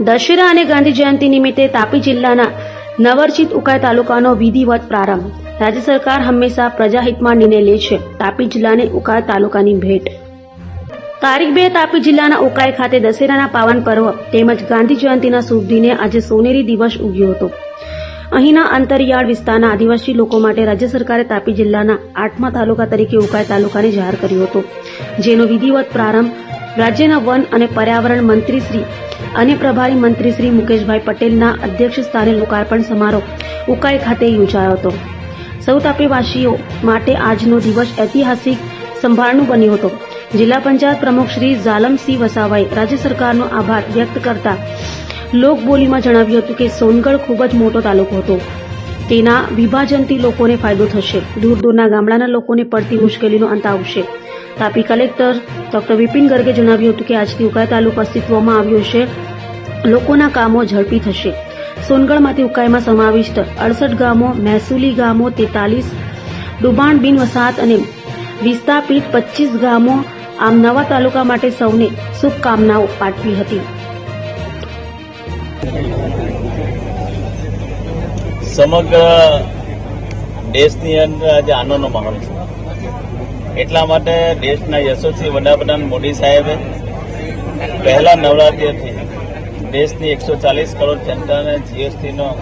દશેરા અને ગાંધી જયંતિ નિમિત્તે તાપી જિલ્લાના નવરચિત ઉકાઈ તાલુકાનો વિધિવત પ્રારંભ. રાજ્ય સરકાર હંમેશા પ્રજાહિતમાં નિર્ણય લે છે. તાપી જિલ્લાને ઉકાઈ તાલુકાની ભેટ. તારીખ બે તાપી જિલ્લાના ઉકાઈ ખાતે દશેરાના પાવન પર્વ તેમજ ગાંધી જયંતિના શુભ દિને આજે સોનેરી દિવસ ઉગ્યો હતો. અહીંના અંતરિયાળ વિસ્તારના આદિવાસી લોકો માટે રાજ્ય સરકારે તાપી જિલ્લાના આઠમા તાલુકા તરીકે ઉકાઈ તાલુકાને જાહેર કર્યો હતો. જેનો વિધિવત પ્રારંભ રાજ્યના વન અને પર્યાવરણ મંત્રી શ્રી અને પ્રભારી મંત્રી શ્રી મુકેશભાઈ પટેલના અધ્યક્ષ સ્થાને લોકાર્પણ સમારોહ ઉકાઈ ખાતે યોજાયો હતો. સૌ તાપીવાસીઓ માટે આજનો દિવસ ઐતિહાસિક સંભાળનું બન્યો હતો. જિલ્લા પંચાયત પ્રમુખ શ્રી ઝાલમસિંહ વસાવાએ રાજ્ય સરકારનો આભાર વ્યક્ત કરતા લોકબોલીમાં જણાવ્યું હતું કે સોનગઢ ખૂબ જ મોટો તાલુકો હતો. તેના વિભાજનથી લોકોને ફાયદો થશે. દૂર દૂરના ગામડાના લોકોને પડતી મુશ્કેલીનો અંત આવશે. તાપી કલેક્ટર ડોક્ટર વિપિન ગર્ગે જણાવ્યું હતું કે આજથી ઉકાઈ તાલુકો અસ્તિત્વમાં આવ્યો છે. લોકોના કામો ઝડપી થશે. સોનગઢમાંથી ઉકાઈમાં સમાવિષ્ટ અડસઠ ગામો, મહેસૂલી ગામો, તેતાલીસ ડુબાણ બિન વસાહત અને વિસ્થાપિત પચીસ ગામો આમ નવા તાલુકા માટે સૌને શુભકામનાઓ પાઠવી હતી. સમગ્ર દેશની અંદર આજે આનંદનો માહોલ છે. એટલા માટે દેશના યશસ્વી વડાપ્રધાન મોદી સાહેબે પહેલા નવરાત્રિથી દેશની એકસો ચાલીસ કરોડ જનતાને જીએસટીનો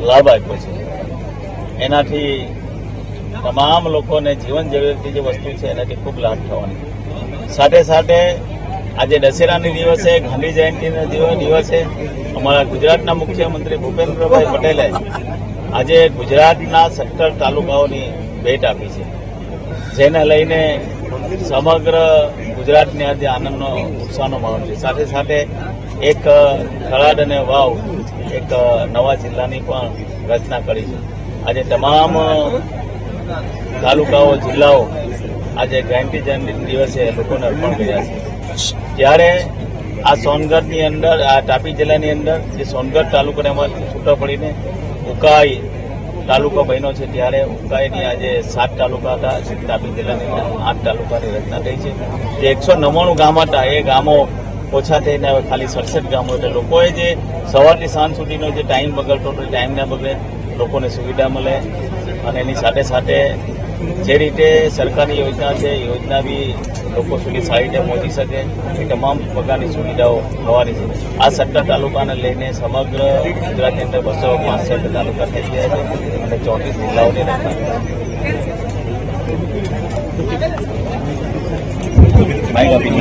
લાભ આપ્યો છે. એનાથી તમામ લોકોને જીવન જરૂરિયાતની જે વસ્તુ છે, એનાથી ખૂબ લાભ થવાની સાથે સાથે આજે દશેરાની દિવસે, ગાંધી જયંતિના દિવ- દિવસે અમારા ગુજરાતના મુખ્યમંત્રી ભૂપેન્દ્રભાઈ પટેલે આજે ગુજરાતના સત્તર તાલુકાઓની ભેટ આપી છે. જેને લઈને સમગ્ર ગુજરાતને આજે આનંદનો, ઉત્સાહનો માહોલ છે. સાથે સાથે એક ખરાડ અને વાવ એક નવા જિલ્લાની પણ રચના કરી છે. આજે તમામ તાલુકાઓ, જિલ્લાઓ આજે ગાંધી જયંતિ દિવસે લોકોને અર્પણ કર્યા છે. ત્યારે આ સોનગઢની અંદર, આ તાપી જિલ્લાની અંદર, જે સોનગઢ તાલુકામાંથી છૂટા પડીને ઉકાઈ તાલુકો બન્યો છે ત્યારે ઉકાઈની આજે સાત તાલુકા હતા તાપી જિલ્લાની આઠ તાલુકાની રચના થઈ છે. જે એકસો નવ્વાણું ગામ હતા, એ ગામો ઓછા થઈને હવે ખાલી સડસઠ ગામો એટલે લોકોએ જે સવારથી સાંજ સુધીનો જે ટાઈમ બગડતો હતો ટાઈમ ના બગડે લોકોને સુવિધા મળે અને એની સાથે સાથે જે રીતે સરકારની યોજના છે યોજના બી લોકો સુધી સારી રીતે પહોંચી શકે. એ તમામ પ્રકારની સુવિધાઓ થવાની છે. આ સત્તર તાલુકાને લઈને સમગ્ર ગુજરાતની અંદર બસો પાસઠ તાલુકા થઈ ગયા છે અને ચોત્રીસ જિલ્લાઓની રચના